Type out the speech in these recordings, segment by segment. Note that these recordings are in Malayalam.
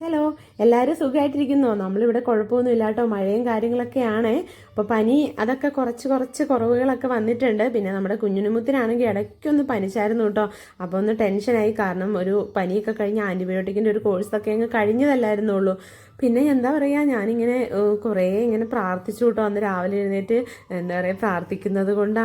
ഹലോ എല്ലാവരും സുഖമായിട്ടിരിക്കുന്നോ നമ്മളിവിടെ കുഴപ്പമൊന്നുമില്ല കേട്ടോ മഴയും കാര്യങ്ങളൊക്കെയാണ്. അപ്പോൾ പനി അതൊക്കെ കുറച്ച് കുറച്ച് കുറവുകളൊക്കെ വന്നിട്ടുണ്ട്. പിന്നെ നമ്മുടെ കുഞ്ഞുനുമുത്തിനാണെങ്കിൽ ഇടയ്ക്കൊന്ന് പനിച്ചായിരുന്നു കേട്ടോ. അപ്പോൾ ഒന്ന് ടെൻഷനായി. കാരണം ഒരു പനിയൊക്കെ കഴിഞ്ഞ് ആന്റിബയോട്ടിക്കിന്റെ ഒരു കോഴ്സൊക്കെ അങ്ങ് കഴിഞ്ഞതല്ലായിരുന്നുള്ളൂ. പിന്നെ എന്താ പറയുക ഞാനിങ്ങനെ കുറേ ഇങ്ങനെ പ്രാർത്ഥിച്ചു കേട്ടോ. അന്ന് രാവിലെ എഴുന്നേറ്റ് എന്താ പറയുക പ്രാർത്ഥിക്കുന്നത് കൊണ്ട്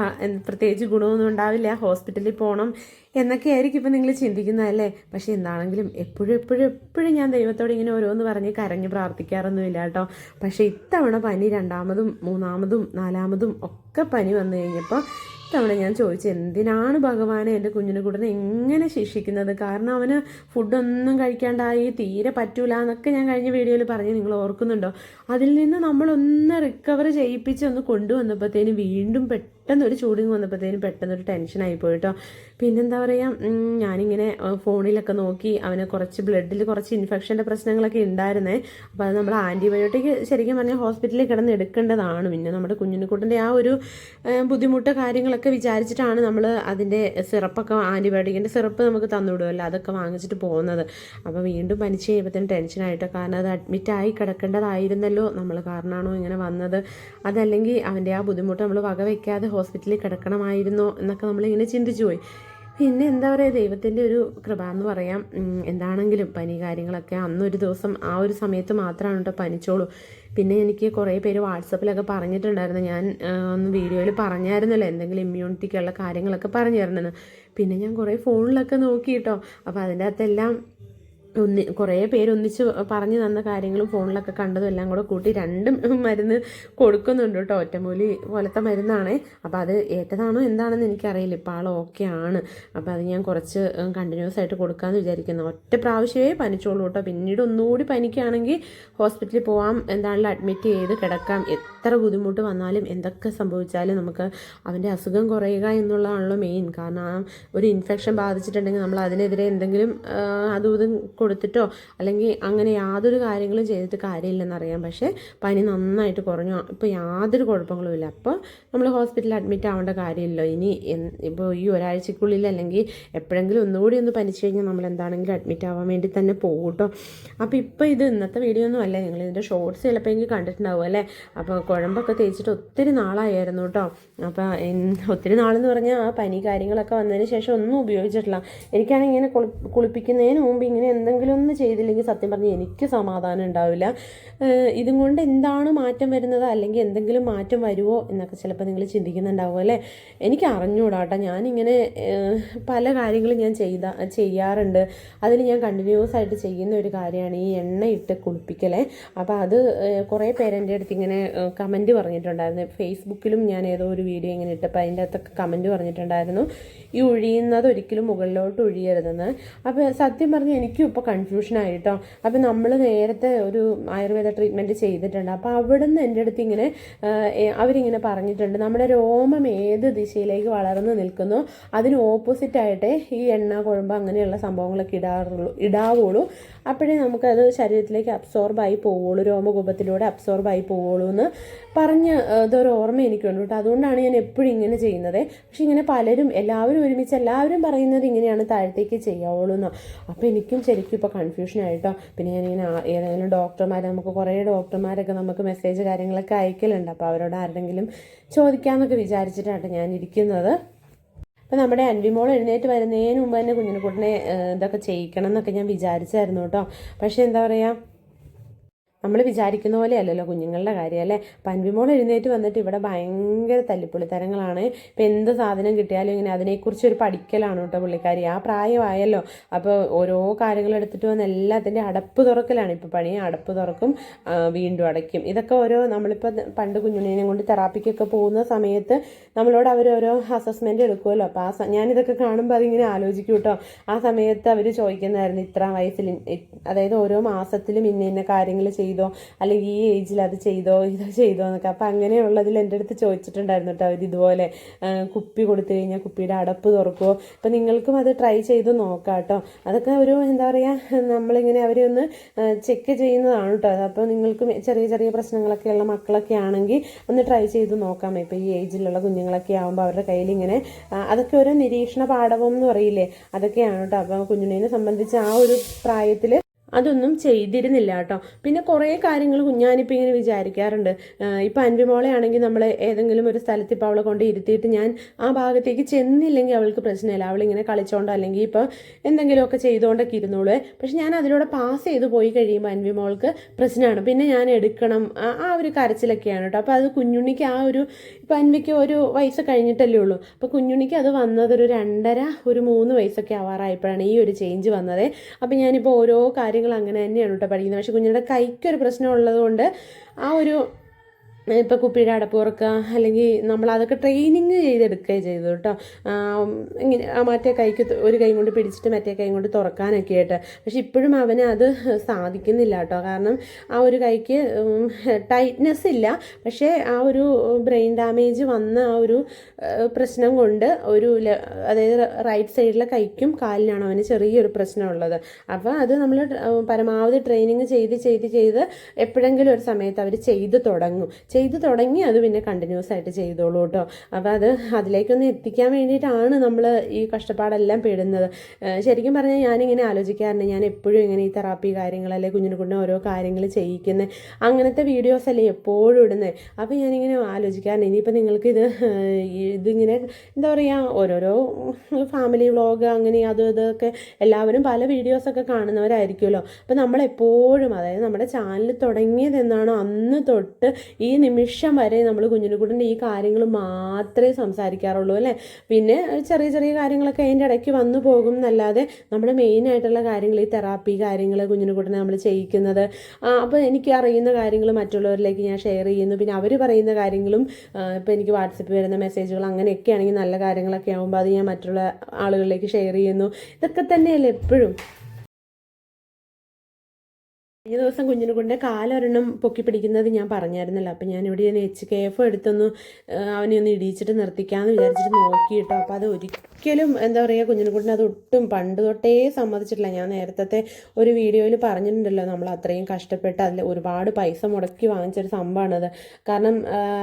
പ്രത്യേകിച്ച് ഗുണമൊന്നും ഉണ്ടാവില്ല. ഹോസ്പിറ്റലിൽ പോകണം എന്നൊക്കെ ആയിരിക്കും ഇപ്പം നിങ്ങൾ ചിന്തിക്കുന്നതല്ലേ പക്ഷേ എന്താണെങ്കിലും എപ്പോഴും എപ്പോഴും എപ്പോഴും ഞാൻ ദൈവത്തോട് ഇങ്ങനെ ഓരോന്ന് പറഞ്ഞ് കരഞ്ഞ് പ്രാർത്ഥിക്കാറൊന്നുമില്ല കേട്ടോ. പക്ഷേ ഇത്തവണ പനി രണ്ടാമതും മൂന്നാമതും നാലാമതും ഒക്കെ പനി വന്നു കഴിഞ്ഞപ്പോൾ ഇത്തവണ ഞാൻ ചോദിച്ചു എന്തിനാണ് ഭഗവാനെ എന്റെ കുഞ്ഞിനെ കൂടുന്ന എങ്ങനെ ശിക്ഷിക്കുന്നത്? കാരണം അവന് ഫുഡൊന്നും കഴിക്കാണ്ടായി തീരെ പറ്റൂല എന്നൊക്കെ ഞാൻ കഴിഞ്ഞ വീഡിയോയിൽ പറഞ്ഞ് നിങ്ങൾ ഓർക്കുന്നുണ്ടോ? അതിൽ നിന്ന് നമ്മളൊന്ന് റിക്കവർ ചെയ്യിപ്പിച്ച് ഒന്ന് കൊണ്ടുവന്നപ്പോഴത്തേന് വീണ്ടും പെട്ടെന്ന് ഒരു ചൂടിങ് വന്നപ്പോഴത്തേനും പെട്ടെന്ന് ഒരു ടെൻഷനായി പോയിട്ടോ പിന്നെന്താ പറയുക ഞാനിങ്ങനെ ഫോണിലൊക്കെ നോക്കി അവന് കുറച്ച് ബ്ലഡിൽ കുറച്ച് ഇൻഫെക്ഷന്റെ പ്രശ്നങ്ങളൊക്കെ ഉണ്ടായിരുന്നേ അപ്പോൾ അത് നമ്മൾ ആന്റിബയോട്ടിക് ശരിക്കും പറഞ്ഞാൽ ഹോസ്പിറ്റലിൽ കിടന്ന് എടുക്കേണ്ടതാണ്. പിന്നെ നമ്മുടെ കുഞ്ഞിനെക്കൂട്ടിന്റെ ആ ഒരു ബുദ്ധിമുട്ട് കാര്യങ്ങളൊക്കെ വിചാരിച്ചിട്ടാണ് നമ്മൾ അതിന്റെ സിറപ്പൊക്കെ ആന്റിബയോട്ടിക്കിന്റെ സിറപ്പ് നമുക്ക് തന്നുവിടുമല്ലോ അതൊക്കെ വാങ്ങിച്ചിട്ട് പോകുന്നത്. അപ്പോൾ വീണ്ടും പനിച്ച് കഴിയുമ്പോഴത്തേനും ടെൻഷനായിട്ടോ കാരണം അത് അഡ്മിറ്റായി കിടക്കേണ്ടതായിരുന്നല്ലോ. നമ്മൾ കാരണമാണോ ഇങ്ങനെ വന്നത്? അതല്ലെങ്കിൽ അവന്റെ ആ ബുദ്ധിമുട്ട് നമ്മൾ വകവയ്ക്കാതെ ഹോസ്പിറ്റലിൽ കിടക്കണമായിരുന്നോ എന്നൊക്കെ നമ്മളിങ്ങനെ ചിന്തിച്ചു പോയി. പിന്നെ എന്താ പറയുക ദൈവത്തിന്റെ ഒരു കൃപ എന്ന് പറയാം. എന്താണെങ്കിലും പനി കാര്യങ്ങളൊക്കെ അന്നൊരു ദിവസം ആ ഒരു സമയത്ത് മാത്രമാണ് കേട്ടോ പനിച്ചോളൂ. പിന്നെ എനിക്ക് കുറേ പേര് വാട്സപ്പിലൊക്കെ പറഞ്ഞിട്ടുണ്ടായിരുന്നു. ഞാൻ ഒന്ന് വീഡിയോയിൽ പറഞ്ഞായിരുന്നല്ലോ എന്തെങ്കിലും ഇമ്മ്യൂണിറ്റിക്കുള്ള കാര്യങ്ങളൊക്കെ പറഞ്ഞു തരണമെന്ന് പിന്നെ ഞാൻ കുറേ ഫോണിലൊക്കെ നോക്കി കേട്ടോ. അപ്പോൾ അതിന്റെ അകത്തെല്ലാം ഒന്ന് കുറേ പേര് ഒന്നിച്ച് പറഞ്ഞു തന്ന കാര്യങ്ങളും ഫോണിലൊക്കെ കണ്ടതും എല്ലാം കൂടെ കൂട്ടി രണ്ടും മരുന്ന് കൊടുക്കുന്നുണ്ട് കേട്ടോ. ഒറ്റമൂലി പോലത്തെ മരുന്നാണേ. അപ്പോൾ അത് ഏറ്റതാണോ എന്താണെന്ന് എനിക്കറിയില്ല. ഇപ്പോൾ ആൾ ഓക്കെ ആണ്. അപ്പോൾ അത് ഞാൻ കുറച്ച് കണ്ടിന്യൂസ് ആയിട്ട് കൊടുക്കാമെന്ന് വിചാരിക്കുന്നു. ഒറ്റ പ്രാവശ്യമേ പനിച്ചോളൂ കേട്ടോ. പിന്നീട് ഒന്നുകൂടി പനിക്കുകയാണെങ്കിൽ ഹോസ്പിറ്റലിൽ പോവാം എന്താണെങ്കിലും അഡ്മിറ്റ് ചെയ്ത് കിടക്കാം. എത്ര ബുദ്ധിമുട്ട് വന്നാലും എന്തൊക്കെ സംഭവിച്ചാലും നമുക്ക് അവന്റെ അസുഖം കുറയുക എന്നുള്ളതാണല്ലോ മെയിൻ കാരണം ആ ഒരു ഇൻഫെക്ഷൻ ബാധിച്ചിട്ടുണ്ടെങ്കിൽ നമ്മൾ അതിനെതിരെ എന്തെങ്കിലും അതും ഇതും കൊടുത്തിട്ടോ അല്ലെങ്കിൽ അങ്ങനെ യാതൊരു കാര്യങ്ങളും ചെയ്തിട്ട് കാര്യമില്ലെന്നറിയാം. പക്ഷേ പനി നന്നായിട്ട് കുറഞ്ഞു. ഇപ്പോൾ യാതൊരു കുഴപ്പങ്ങളും ഇല്ല. അപ്പോൾ നമ്മൾ ഹോസ്പിറ്റലിൽ അഡ്മിറ്റ് ആവേണ്ട കാര്യമില്ലല്ലോ. ഇനി ഇപ്പോൾ ഈ ഒരാഴ്ചക്കുള്ളിൽ അല്ലെങ്കിൽ എപ്പോഴെങ്കിലും ഒന്നുകൂടി ഒന്ന് പനിച്ചു കഴിഞ്ഞാൽ നമ്മൾ എന്താണെങ്കിലും അഡ്മിറ്റ് ആവാൻ വേണ്ടി തന്നെ പോകും കേട്ടോ അപ്പോൾ ഇപ്പോൾ ഇത് ഇന്നത്തെ വീഡിയോ ഒന്നും അല്ല. നിങ്ങൾ ഇതിന്റെ ഷോർട്ട്സ് ചിലപ്പോൾ എനിക്ക് കണ്ടിട്ടുണ്ടാവും അല്ലേ? അപ്പോൾ കുഴമ്പൊക്കെ തേച്ചിട്ട് ഒത്തിരി നാളായിരുന്നു കേട്ടോ. അപ്പോൾ ഒത്തിരി നാളെന്ന് പറഞ്ഞാൽ ആ പനി കാര്യങ്ങളൊക്കെ വന്നതിന് ശേഷം ഒന്നും ഉപയോഗിച്ചിട്ടില്ല. എനിക്കാണെങ്കിൽ ഇങ്ങനെ കുളി കുളിപ്പിക്കുന്നതിന് മുമ്പ് ഇങ്ങനെ എന്തെങ്കിലും ഒന്ന് ചെയ്തില്ലെങ്കിൽ സത്യം പറഞ്ഞാൽ എനിക്ക് സമാധാനം ഉണ്ടാവില്ല. ഇതും കൊണ്ട് എന്താണ് മാറ്റം വരുന്നത്? അല്ലെങ്കിൽ എന്തെങ്കിലും മാറ്റം വരുമോ എന്നൊക്കെ ചിലപ്പോൾ നിങ്ങൾ ചിന്തിക്കുന്നുണ്ടാവും അല്ലേ? എനിക്ക് അറിഞ്ഞൂടാ ഞാനിങ്ങനെ പല കാര്യങ്ങളും ഞാൻ ചെയ്ത ചെയ്യാറുണ്ട്. അതിൽ ഞാൻ കണ്ടിന്യൂസ് ആയിട്ട് ചെയ്യുന്ന ഒരു കാര്യമാണ് ഈ എണ്ണ ഇട്ട് കുളിപ്പിക്കലേ. അപ്പോൾ അത് കുറേ പേരെന്റെ അടുത്ത് ഇങ്ങനെ കമന്റ് പറഞ്ഞിട്ടുണ്ടായിരുന്നു. ഫേസ്ബുക്കിലും ഞാൻ ഏതോ ഒരു വീഡിയോ ഇങ്ങനെ ഇട്ടപ്പോൾ അതിന്റെ അകത്തൊക്കെ കമന്റ് പറഞ്ഞിട്ടുണ്ടായിരുന്നു. ഈ ഒഴിയുന്നത് ഒരിക്കലും മുകളിലോട്ട് ഒഴിയരുതെന്ന്. അപ്പോൾ സത്യം പറഞ്ഞാൽ എനിക്കും കൺഫ്യൂഷനായി കേട്ടോ അപ്പോൾ നമ്മൾ നേരത്തെ ഒരു ആയുർവേദ ട്രീറ്റ്മെന്റ് ചെയ്തിട്ടുണ്ട്. അപ്പോൾ അവിടെ നിന്ന് എന്റെ അടുത്ത് ഇങ്ങനെ അവരിങ്ങനെ പറഞ്ഞിട്ടുണ്ട്. നമ്മുടെ രോമം ഏത് ദിശയിലേക്ക് വളർന്നു നിൽക്കുന്നു അതിന് ഓപ്പോസിറ്റായിട്ടേ ഈ എണ്ണ കുഴമ്പ് അങ്ങനെയുള്ള സംഭവങ്ങളൊക്കെ ഇടാറുള്ളൂ ഇടാവുള്ളൂ. അപ്പോഴേ നമുക്കത് ശരീരത്തിലേക്ക് അബ്സോർബായി പോവുള്ളൂ രോമകൂപത്തിലൂടെ അബ്സോർബായി പോവുള്ളൂ എന്ന് പറഞ്ഞ് ഇതൊരു ഓർമ്മ എനിക്കുണ്ട് കേട്ടോ. അതുകൊണ്ടാണ് ഞാൻ എപ്പോഴും ഇങ്ങനെ ചെയ്യുന്നത്. പക്ഷെ ഇങ്ങനെ പലരും എല്ലാവരും ഒരുമിച്ച് എല്ലാവരും പറയുന്നത് ഇങ്ങനെയാണ് താഴത്തേക്ക് ചെയ്യാവുള്ളൂ എന്ന്. അപ്പോൾ എനിക്കും ശരിക്കും ഇപ്പോൾ കൺഫ്യൂഷൻ ആയിട്ടോ. പിന്നെ ഞാൻ ഇങ്ങനെ ഏതെങ്കിലും ഡോക്ടർമാർ നമുക്ക് കുറേ ഡോക്ടർമാരൊക്കെ നമുക്ക് മെസ്സേജ് കാര്യങ്ങളൊക്കെ അയക്കലുണ്ട്. അപ്പോൾ അവരോട് ആരുടെങ്കിലും ചോദിക്കാമെന്നൊക്കെ വിചാരിച്ചിട്ടാണ് ഞാൻ ഇരിക്കുന്നത്. അപ്പോൾ നമ്മുടെ അൻവിമോൾ എഴുന്നേറ്റ് വരുന്നതിന് മുമ്പ് തന്നെ കുഞ്ഞിനെക്കുട്ടിനെ ഇതൊക്കെ ചെയ്യിക്കണം എന്നൊക്കെ ഞാൻ വിചാരിച്ചായിരുന്നു കേട്ടോ. പക്ഷേ എന്താ പറയുക നമ്മൾ വിചാരിക്കുന്ന പോലെ അല്ലല്ലോ കുഞ്ഞുങ്ങളുടെ കാര്യം അല്ലേ? പൻവിമോൾ എഴുന്നേറ്റ് വന്നിട്ട് ഇവിടെ ഭയങ്കര തല്ലിപ്പൊളിത്തരങ്ങളാണ്. ഇപ്പം എന്ത് സാധനം കിട്ടിയാലും ഇങ്ങനെ അതിനെക്കുറിച്ച് ഒരു പഠിക്കലാണ് കേട്ടോ പുള്ളിക്കാരി. ആ പ്രായമായല്ലോ. അപ്പോൾ ഓരോ കാര്യങ്ങൾ എടുത്തിട്ട് വന്ന് എല്ലാത്തിന്റെ അടപ്പ് തുറക്കലാണ് ഇപ്പോൾ പണി. അടപ്പ് തുറക്കും വീണ്ടും അടയ്ക്കും. ഇതൊക്കെ ഓരോ നമ്മളിപ്പോൾ പണ്ട് കുഞ്ഞുണ്ണിനെ കൊണ്ട് തെറാപ്പിക്കൊക്കെ പോകുന്ന സമയത്ത് നമ്മളോട് അവരോരോ അസസ്മെന്റ് എടുക്കുമല്ലോ. അപ്പോൾ ആ ഞാനിതൊക്കെ കാണുമ്പോൾ അതിങ്ങനെ ആലോചിക്കും കേട്ടോ. ആ സമയത്ത് അവർ ചോദിക്കുന്നതായിരുന്നു ഇത്ര വയസ്സിൽ അതായത് ഓരോ മാസത്തിലും ഇന്ന ഇന്ന കാര്യങ്ങൾ ചെയ്തോ? അല്ലെങ്കിൽ ഈ ഏജിൽ അത് ചെയ്തോ? ഇത് ചെയ്തോ എന്നൊക്കെ. അപ്പം അങ്ങനെയുള്ളതിൽ എന്റെ അടുത്ത് ചോദിച്ചിട്ടുണ്ടായിരുന്നു കേട്ടോ അവർ ഇതുപോലെ കുപ്പി കൊടുത്തു കഴിഞ്ഞാൽ കുപ്പിയുടെ അടപ്പ് തുറക്കുമോ അപ്പം നിങ്ങൾക്കും അത് ട്രൈ ചെയ്ത് നോക്കാം കേട്ടോ അതൊക്കെ ഒരു എന്താ പറയുക നമ്മളിങ്ങനെ അവരെ ഒന്ന് ചെക്ക് ചെയ്യുന്നതാണ് കേട്ടോ അപ്പോൾ നിങ്ങൾക്കും ചെറിയ ചെറിയ പ്രശ്നങ്ങളൊക്കെ ഉള്ള മക്കളൊക്കെ ആണെങ്കിൽ ഒന്ന് ട്രൈ ചെയ്ത് നോക്കാം. ഇപ്പോൾ ഈ ഏജിലുള്ള കുഞ്ഞുങ്ങളൊക്കെ ആകുമ്പോൾ അവരുടെ കയ്യിൽ ഇങ്ങനെ അതൊക്കെ ഒരു നിരീക്ഷണ പാഠവും എന്ന് പറയില്ലേ? അതൊക്കെയാണ് കേട്ടോ അപ്പോൾ കുഞ്ഞുണ്ണിനെ സംബന്ധിച്ച് ആ ഒരു പ്രായത്തിൽ അതൊന്നും ചെയ്തിരുന്നില്ല കേട്ടോ. പിന്നെ കുറേ കാര്യങ്ങൾ കുഞ്ഞാനിപ്പോൾ ഇങ്ങനെ വിചാരിക്കാറുണ്ട്. ഇപ്പോൾ അൻവിമോളെ ആണെങ്കിൽ നമ്മൾ ഏതെങ്കിലും ഒരു സ്ഥലത്ത് ഇപ്പോൾ അവളെ കൊണ്ട് ഇരുത്തിയിട്ട് ഞാൻ ആ ഭാഗത്തേക്ക് ചെന്നില്ലെങ്കിൽ അവൾക്ക് പ്രശ്നമില്ല. അവളിങ്ങനെ കളിച്ചോണ്ടോ അല്ലെങ്കിൽ ഇപ്പോൾ എന്തെങ്കിലുമൊക്കെ ചെയ്തുകൊണ്ടൊക്കെ ഇരുന്നോളൂ പക്ഷെ ഞാൻ അതിലൂടെ പാസ് ചെയ്ത് പോയി കഴിയുമ്പോൾ അൻവിമോൾക്ക് പ്രശ്നമാണ്. പിന്നെ ഞാൻ എടുക്കണം. ആ- ഒരു കരച്ചിലൊക്കെയാണ് കേട്ടോ. അപ്പോൾ അത് കുഞ്ഞുണ്ണിക്ക് ആ ഒരു ഇപ്പോൾ അൻവിക്ക് ഒരു വയസ്സ് കഴിഞ്ഞിട്ടല്ലേ ഉള്ളൂ. അപ്പോൾ കുഞ്ഞുണ്ണിക്ക് അത് വന്നത് ഒരു രണ്ടര ഒരു മൂന്ന് വയസ്സൊക്കെ ആവാറായപ്പോഴാണ് ഈ ഒരു ചേഞ്ച് വന്നത്. അപ്പോൾ ഞാനിപ്പോൾ ഓരോ കാര്യങ്ങൾ അങ്ങനെ തന്നെയാണ് കേട്ടോ പഠിക്കുന്നത്. പക്ഷേ കുഞ്ഞിന്റെ കൈക്കൊരു പ്രശ്നം ഉള്ളതുകൊണ്ട് ആ ഒരു ഇപ്പോൾ കുപ്പിയുടെ അടപ്പ് തുറക്കുക അല്ലെങ്കിൽ നമ്മൾ അതൊക്കെ ട്രെയിനിങ് ചെയ്തെടുക്കുക ചെയ്തു കേട്ടോ. ഇങ്ങനെ മറ്റേ കൈക്ക് ഒരു കൈ കൊണ്ട് പിടിച്ചിട്ട് മറ്റേ കൈ കൊണ്ട് തുറക്കാനൊക്കെ ആയിട്ട്. പക്ഷെ ഇപ്പോഴും അവന് അത് സാധിക്കുന്നില്ല കേട്ടോ. കാരണം ആ ഒരു കൈക്ക് ടൈറ്റ്നെസ് ഇല്ല. പക്ഷേ ആ ഒരു ബ്രെയിൻ ഡാമേജ് വന്ന ആ ഒരു പ്രശ്നം കൊണ്ട് ഒരു അതായത് റൈറ്റ് സൈഡിലെ കൈക്കും കാലിനാണ് അവന് ചെറിയൊരു പ്രശ്നമുള്ളത് അപ്പോൾ അത് നമ്മൾ പരമാവധി ട്രെയിനിങ് ചെയ്ത് ചെയ്ത് ചെയ്ത് എപ്പോഴെങ്കിലും ഒരു സമയത്ത് അവർ ചെയ്ത് തുടങ്ങും. ചെയ്ത് തുടങ്ങി അത് പിന്നെ കണ്ടിന്യൂസ് ആയിട്ട് ചെയ്തോളൂ കേട്ടോ. അപ്പോൾ അത് അതിലേക്കൊന്ന് എത്തിക്കാൻ വേണ്ടിയിട്ടാണ് നമ്മൾ ഈ കഷ്ടപ്പാടെല്ലാം പെടുന്നത്. ശരിക്കും പറഞ്ഞാൽ ഞാനിങ്ങനെ ആലോചിക്കാറുണ്ട്. ഞാൻ എപ്പോഴും ഇങ്ങനെ ഈ തെറാപ്പി കാര്യങ്ങൾ അല്ലെങ്കിൽ കുഞ്ഞിനെ കൊണ്ട് ഓരോ കാര്യങ്ങൾ ചെയ്യിക്കുന്നത് അങ്ങനത്തെ വീഡിയോസ് അല്ലേ എപ്പോഴും ഇടുന്നത് അപ്പോൾ ഞാനിങ്ങനെ ആലോചിക്കാറുണ്ട്. ഇനിയിപ്പോൾ നിങ്ങൾക്കിത് ഇത് ഇതിങ്ങനെ എന്താ പറയുക ഓരോരോ ഫാമിലി വ്ളോഗ് അങ്ങനെ അതും ഇതൊക്കെ എല്ലാവരും പല വീഡിയോസൊക്കെ കാണുന്നവരായിരിക്കുമല്ലോ. അപ്പോൾ നമ്മളെപ്പോഴും അതായത് നമ്മുടെ ചാനൽ തുടങ്ങിയതെന്നാണോ അന്ന് തൊട്ട് ഈ നിമിഷം വരെ നമ്മൾ കുഞ്ഞിനെക്കുട്ടന്റെ ഈ കാര്യങ്ങൾ മാത്രമേ സംസാരിക്കാറുള്ളൂ അല്ലേ? പിന്നെ ചെറിയ ചെറിയ കാര്യങ്ങളൊക്കെ അതിന്റെ ഇടയ്ക്ക് വന്നു പോകും എന്നല്ലാതെ നമ്മുടെ മെയിനായിട്ടുള്ള കാര്യങ്ങൾ ഈ തെറാപ്പി കാര്യങ്ങൾ കുഞ്ഞിനെക്കുട്ടനെ നമ്മൾ ചെയ്യിക്കുന്നത്. അപ്പോൾ എനിക്ക് അറിയുന്ന കാര്യങ്ങൾ മറ്റുള്ളവരിലേക്ക് ഞാൻ ഷെയർ ചെയ്യുന്നു. പിന്നെ അവർ പറയുന്ന കാര്യങ്ങളും ഇപ്പോൾ എനിക്ക് വാട്സപ്പിൽ വരുന്ന മെസ്സേജുകൾ അങ്ങനെയൊക്കെ ആണെങ്കിൽ നല്ല കാര്യങ്ങളൊക്കെ ആകുമ്പോൾ അത് ഞാൻ മറ്റുള്ള ആളുകളിലേക്ക് ഷെയർ ചെയ്യുന്നു. ഇതൊക്കെ തന്നെയല്ലേ എപ്പോഴും? കഴിഞ്ഞ ദിവസം കുഞ്ഞിനെ കൊണ്ട് കാലൊരെണ്ണം പൊക്കി പിടിക്കുന്നത് ഞാൻ പറഞ്ഞായിരുന്നല്ലോ. അപ്പം ഞാൻ ഒന്ന് എച്ച് കെ എഫ് എടുത്തൊന്ന് അവനെ ഒന്ന് ഇടിയിച്ചിട്ട് നിർത്തിക്കാമെന്ന് വിചാരിച്ചിട്ട് നോക്കിയിട്ടോ. അപ്പോൾ അത് ഒരിക്കലും എന്താ പറയുക കുഞ്ഞിനെ കൊണ്ട് അത് ഒട്ടും പണ്ട് തൊട്ടേ സമ്മതിച്ചിട്ടില്ല. ഞാൻ നേരത്തെ ഒരു വീഡിയോയിൽ പറഞ്ഞിട്ടുണ്ടല്ലോ നമ്മൾ അത്രയും കഷ്ടപ്പെട്ട് അതിൽ ഒരുപാട് പൈസ മുടക്കി വാങ്ങിച്ചൊരു സംഭവമാണത് കാരണം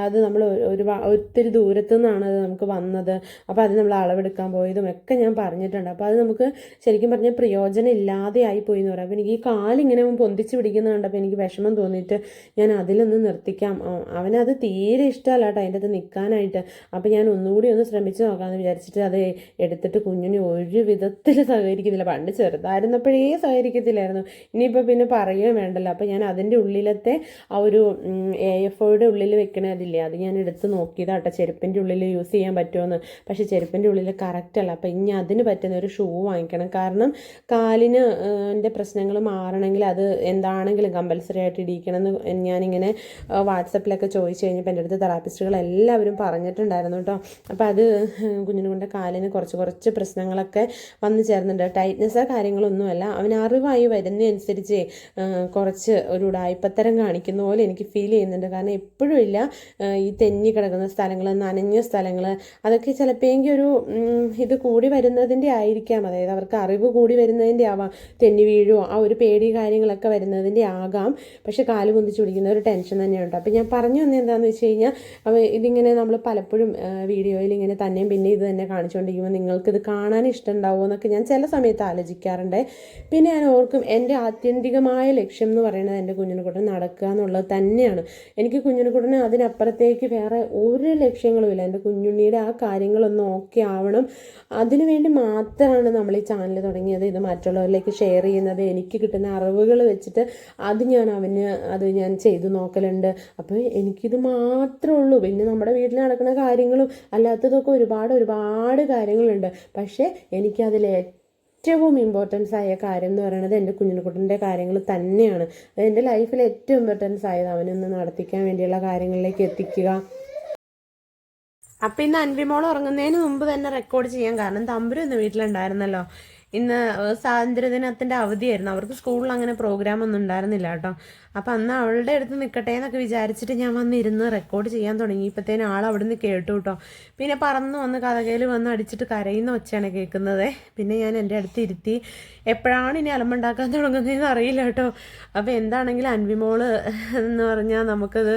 അത് നമ്മൾ ഒരു ഒത്തിരി ദൂരത്തു നിന്നാണ് അത് നമുക്ക് വന്നത്. അപ്പോൾ അത് നമ്മൾ അളവെടുക്കാൻ പോയതും ഒക്കെ ഞാൻ പറഞ്ഞിട്ടുണ്ട്. അപ്പോൾ അത് നമുക്ക് ശരിക്കും പറഞ്ഞാൽ പ്രയോജനം ഇല്ലാതെ ആയി പോയി എന്ന് പറയാം. അപ്പോൾ എനിക്ക് ഈ കാലിങ്ങനെ പൊന്തിച്ച് പിടിക്കുന്നതുകൊണ്ട് കണ്ടപ്പോൾ എനിക്ക് വിഷമം തോന്നിയിട്ട് ഞാൻ അതിലൊന്ന് നിർത്തിക്കാം. അവനത് തീരെ ഇഷ്ടമല്ല കേട്ടോ അതിന്റെ അത് നിൽക്കാനായിട്ട്. അപ്പോൾ ഞാൻ ഒന്നുകൂടി ഒന്ന് ശ്രമിച്ചു നോക്കാമെന്ന് വിചാരിച്ചിട്ട് അത് എടുത്തിട്ട് കുഞ്ഞിനെ ഒരു വിധത്തിൽ സഹകരിക്കുന്നില്ല. പണ്ട് ചെറുതായിരുന്നപ്പോഴേ സഹകരിക്കത്തില്ലായിരുന്നു. ഇനിയിപ്പോൾ പിന്നെ പറയുകയും വേണ്ടല്ലോ. അപ്പോൾ ഞാൻ അതിന്റെ ഉള്ളിലത്തെ ആ ഒരു എ എഫ് ഒയുടെ ഉള്ളിൽ വെക്കണതില്ലേ അത് ഞാൻ എടുത്ത് നോക്കിയതാട്ടോ. ചെരുപ്പിന്റെ ഉള്ളിൽ യൂസ് ചെയ്യാൻ പറ്റുമെന്ന് പക്ഷേ ചെരുപ്പിന്റെ ഉള്ളിൽ കറക്റ്റ് അല്ല. അപ്പോൾ ഇനി അതിന് പറ്റുന്ന ഒരു ഷൂ വാങ്ങിക്കണം. കാരണം കാലിന് എന്റെ പ്രശ്നങ്ങൾ മാറണമെങ്കിൽ അത് എന്താണെങ്കിലും കമ്പൽസറി ആയിട്ട് ഇടിക്കണം എന്ന് ഞാനിങ്ങനെ വാട്സപ്പിലൊക്കെ ചോദിച്ചു കഴിഞ്ഞപ്പോൾ എന്റെ അടുത്ത് തെറാപ്പിസ്റ്റുകൾ എല്ലാവരും പറഞ്ഞിട്ടുണ്ടായിരുന്നു കേട്ടോ. അപ്പോൾ അത് കുഞ്ഞിനെ കൊണ്ട് കാലിന് കുറച്ച് കുറച്ച് പ്രശ്നങ്ങളൊക്കെ വന്നു ചേർന്നുണ്ട് ടൈറ്റ്നെസ്സോ കാര്യങ്ങളൊന്നുമല്ല. അവൻ അറിവായി വരുന്നതനുസരിച്ച് കുറച്ച് ഒരു ഉടായ്പത്തരം കാണിക്കുന്ന പോലെ എനിക്ക് ഫീൽ ചെയ്യുന്നുണ്ട്. കാരണം എപ്പോഴും ഇല്ല ഈ തെന്നി കിടക്കുന്ന സ്ഥലങ്ങൾ നനഞ്ഞ സ്ഥലങ്ങൾ. അതൊക്കെ ചിലപ്പോഴെങ്കിൽ ഒരു ഇത് കൂടി വരുന്നതിന്റെ ആയിരിക്കാം. അതായത് അവർക്ക് അറിവ് കൂടി വരുന്നതിന്റെ ആവാം. തെന്നി വീഴുമോ ആ ഒരു പേടി കാര്യങ്ങളൊക്കെ വരുന്നതിന്റെ ആകാം. പക്ഷെ കാൽ കുന്തിച്ച് പിടിക്കുന്ന ഒരു ടെൻഷൻ തന്നെയുണ്ട്. അപ്പം ഞാൻ പറഞ്ഞു വന്നത് എന്താണെന്ന് വെച്ച് കഴിഞ്ഞാൽ ഇതിങ്ങനെ നമ്മൾ പലപ്പോഴും വീഡിയോയിൽ ഇങ്ങനെ തന്നെയും പിന്നെ ഇത് തന്നെ കാണിച്ചുകൊണ്ടിരിക്കുമ്പോൾ നിങ്ങൾക്കിത് കാണാൻ ഇഷ്ടമുണ്ടാവുമോ എന്നൊക്കെ ഞാൻ ചില സമയത്ത് ആലോചിക്കാറുണ്ട്. പിന്നെ ഞാൻ ഓർക്കും എന്റെ ആത്യന്തികമായ ലക്ഷ്യം എന്ന് പറയുന്നത് എന്റെ കുഞ്ഞിനെക്കുട്ടൻ നടക്കുക എന്നുള്ളത് തന്നെയാണ്. എനിക്ക് കുഞ്ഞിനെക്കുട്ടന് അതിനപ്പുറത്തേക്ക് വേറെ ഒരു ലക്ഷ്യങ്ങളുമില്ല എന്റെ കുഞ്ഞുണ്ണിയുടെ ആ കാര്യങ്ങളൊന്നും ഓക്കെ ആവണം. അതിനുവേണ്ടി മാത്രമാണ് നമ്മൾ ഈ ചാനൽ തുടങ്ങിയത്. ഇത് മറ്റുള്ളവരിലേക്ക് ഷെയർ ചെയ്യുന്നത്. എനിക്ക് കിട്ടുന്ന അറിവുകൾ വെച്ചിട്ട് അത് ഞാൻ അവന് അത് ഞാൻ ചെയ്തു നോക്കലുണ്ട്. അപ്പോൾ എനിക്കിത് മാത്രമേ ഉള്ളൂ. പിന്നെ നമ്മുടെ വീട്ടിൽ നടക്കുന്ന കാര്യങ്ങളും അല്ലാത്തതൊക്കെ ഒരുപാട് ഒരുപാട് കാര്യങ്ങളുണ്ട്. പക്ഷേ എനിക്കതിൽ ഏറ്റവും ഇമ്പോർട്ടൻസ് ആയ കാര്യം എന്ന് പറയുന്നത് എന്റെ കുഞ്ഞിനുകുട്ടന്റെ കാര്യങ്ങൾ തന്നെയാണ്. എന്റെ ലൈഫിൽ ഏറ്റവും ഇമ്പോർട്ടൻസ് ആയത് അവനൊന്ന് നടത്തിക്കാൻ വേണ്ടിയുള്ള കാര്യങ്ങളിലേക്ക് എത്തിക്കുക. അപ്പം ഇന്ന് അൻവിമോൾ ഉറങ്ങുന്നതിന് മുമ്പ് തന്നെ റെക്കോർഡ് ചെയ്യാൻ കാരണം തമ്പുരു ഇന്ന് വീട്ടിലുണ്ടായിരുന്നല്ലോ. ഇന്ന് സ്വാതന്ത്ര്യദിനത്തിന്റെ അവധിയായിരുന്നു. അവർക്ക് സ്കൂളിൽ അങ്ങനെ പ്രോഗ്രാം ഒന്നും ഉണ്ടായിരുന്നില്ല കേട്ടോ. അപ്പം അന്ന് അവളുടെ അടുത്ത് നിൽക്കട്ടെ എന്നൊക്കെ വിചാരിച്ചിട്ട് ഞാൻ വന്നിരുന്ന് റെക്കോർഡ് ചെയ്യാൻ തുടങ്ങി. ഇപ്പോഴത്തേനും ആൾ അവിടെ നിന്ന് കേട്ടു കേട്ടോ പിന്നെ പറന്ന് വന്ന് കഥകയിൽ വന്ന് അടിച്ചിട്ട് കരയുന്ന ഒച്ചയാണ് കേൾക്കുന്നത്. പിന്നെ ഞാൻ എന്റെ അടുത്ത് ഇരുത്തി എപ്പോഴാണ് ഇനി അലമ്പുണ്ടാക്കാൻ തുടങ്ങുന്നതെന്ന് അറിയില്ല കേട്ടോ അപ്പോൾ എന്താണെങ്കിലും അൻവിമോൾ എന്ന് പറഞ്ഞാൽ നമുക്കത്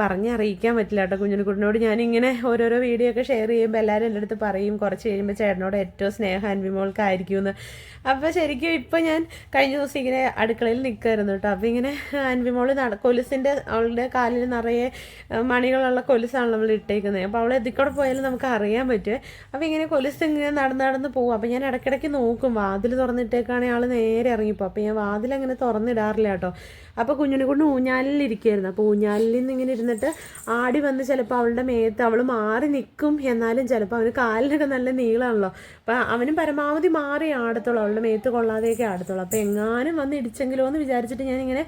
പറഞ്ഞറിയിക്കാൻ പറ്റില്ല കേട്ടോ കുഞ്ഞിനെക്കുട്ടിനോട് ഞാനിങ്ങനെ ഓരോരോ വീഡിയോ ഒക്കെ ഷെയർ ചെയ്യുമ്പോൾ എല്ലാവരും എന്റെ അടുത്ത് പറയും. കുറച്ച് കഴിയുമ്പോൾ ചേട്ടനോട് ഏറ്റവും സ്നേഹം അൻവിമോൾക്കായിരിക്കും എന്ന് അപ്പോൾ ശരിക്കും ഇപ്പം ഞാൻ കഴിഞ്ഞ ദിവസം ഇങ്ങനെ അടുക്കളയിൽ നിൽക്കുമായിരുന്നു കേട്ടോ. അപ്പോൾ ഇങ്ങനെ അൻവിമോൾ നട കൊലുസിന്റെ അവളുടെ കാലിൽ നിറയെ മണികളുള്ള കൊലുസാണ് നമ്മൾ ഇട്ടേക്കുന്നത് അപ്പോൾ അവൾ എതിക്കൂടെ പോയാലും നമുക്ക് അറിയാൻ പറ്റുമേ അപ്പോൾ ഇങ്ങനെ കൊലുസ് ഇങ്ങനെ നടന്ന് നടന്ന് പോകും അപ്പോൾ ഞാൻ ഇടയ്ക്കിടയ്ക്ക് നോക്കും. വാതിൽ തുറന്നിട്ടേക്കാണെങ്കിൽ ആൾ നേരെ ഇറങ്ങിപ്പോ. അപ്പോൾ ഞാൻ വാതിൽ അങ്ങനെ തുറന്നിടാറില്ല കേട്ടോ. അപ്പോൾ കുഞ്ഞിനെ കൊണ്ട് ഊഞ്ഞാലിലിരിക്കുകയായിരുന്നു അപ്പോൾ ഊഞ്ഞാലിൽ നിന്ന് ഇങ്ങനെ ഇരുന്നിട്ട് ആടി വന്ന് ചിലപ്പോൾ അവളുടെ മേത്ത് അവൾ മാറി നിൽക്കും എന്നാലും ചിലപ്പോൾ അവന് കാലിനൊക്കെ നല്ല നീളമാണല്ലോ അപ്പോൾ അവനും പരമാവധി മാറി ആടത്തുള്ളൂ. അവളുടെ മേത്ത് കൊള്ളാതെയൊക്കെ ആടത്തുള്ളൂ. അപ്പോൾ എങ്ങാനും വന്ന് ഇടിച്ചെങ്കിലോ എന്ന് വിചാരിച്ചിട്ട് ഞാനിങ്ങനെ